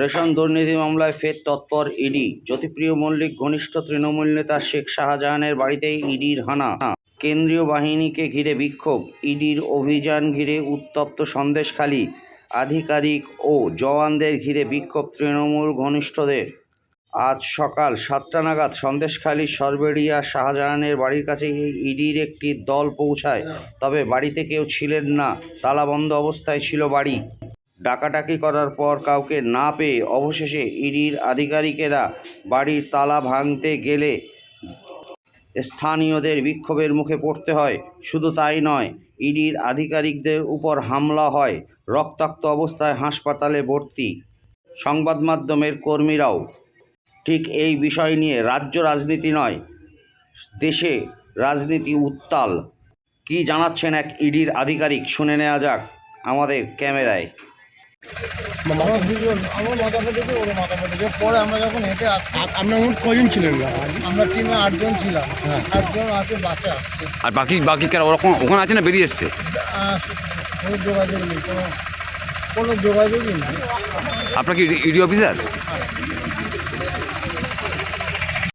Ration দুর্নীতি মামলায় ফের তৎপর ইডি। জ্যোতিপ্রিয় মল্লিক, ঘনিষ্ঠ তৃণমূল নেতা শেখ শাহজাহানের বাড়িতেই ইডির হানা। কেন্দ্রীয় বাহিনীকে ঘিরে বিক্ষোভ, ইডির অভিযান ঘিরে উত্তপ্ত সন্দেশখালী। আধিকারিক ও জওয়ানদের ঘিরে বিক্ষোভ তৃণমূল ঘনিষ্ঠদের। আজ সকাল সাতটা নাগাদ সন্দেশখালী সরবেড়িয়া শাহজাহানের বাড়ির কাছে ইডির একটি দল পৌঁছায়। তবে বাড়িতে কেউ ছিলেন না। তালাবন্ধ অবস্থায় ছিল বাড়ি। ডাকাডাকি করার পর কাউকে না পেয়ে অবশেষে ইডির আধিকারিকেরা বাড়ির তালা ভাঙতে গেলে স্থানীয়দের বিক্ষোভের মুখে পড়তে হয়। শুধু তাই নয়, ইডির আধিকারিকদের উপর হামলা হয় রক্তাক্ত অবস্থায় হাসপাতালে ভর্তি। সংবাদ মাধ্যমের কর্মীরাও ঠিক এই বিষয় নিয়ে রাজ্য রাজনীতি নয়, দেশে রাজনীতি উত্তাল। কি জানাচ্ছেন এক ইডির আধিকারিক? শুনে নেওয়া যাক আমাদের ক্যামেরায়। পরে আমরা যখন হেঁটে আসছি আপনার মোট কজন ছিলেন? আমরা টিমে আটজন ছিলাম। হ্যাঁ। আটজন আছে বাসে আসছে। আর বাকি বাকি কারা? ওরকম ওখানে আছে না বেরিয়ে এসছে? কোনো যোগাযোগ নেই কোনো কোনো যোগাযোগই নেই। আপনার কি ইডি অফিসার?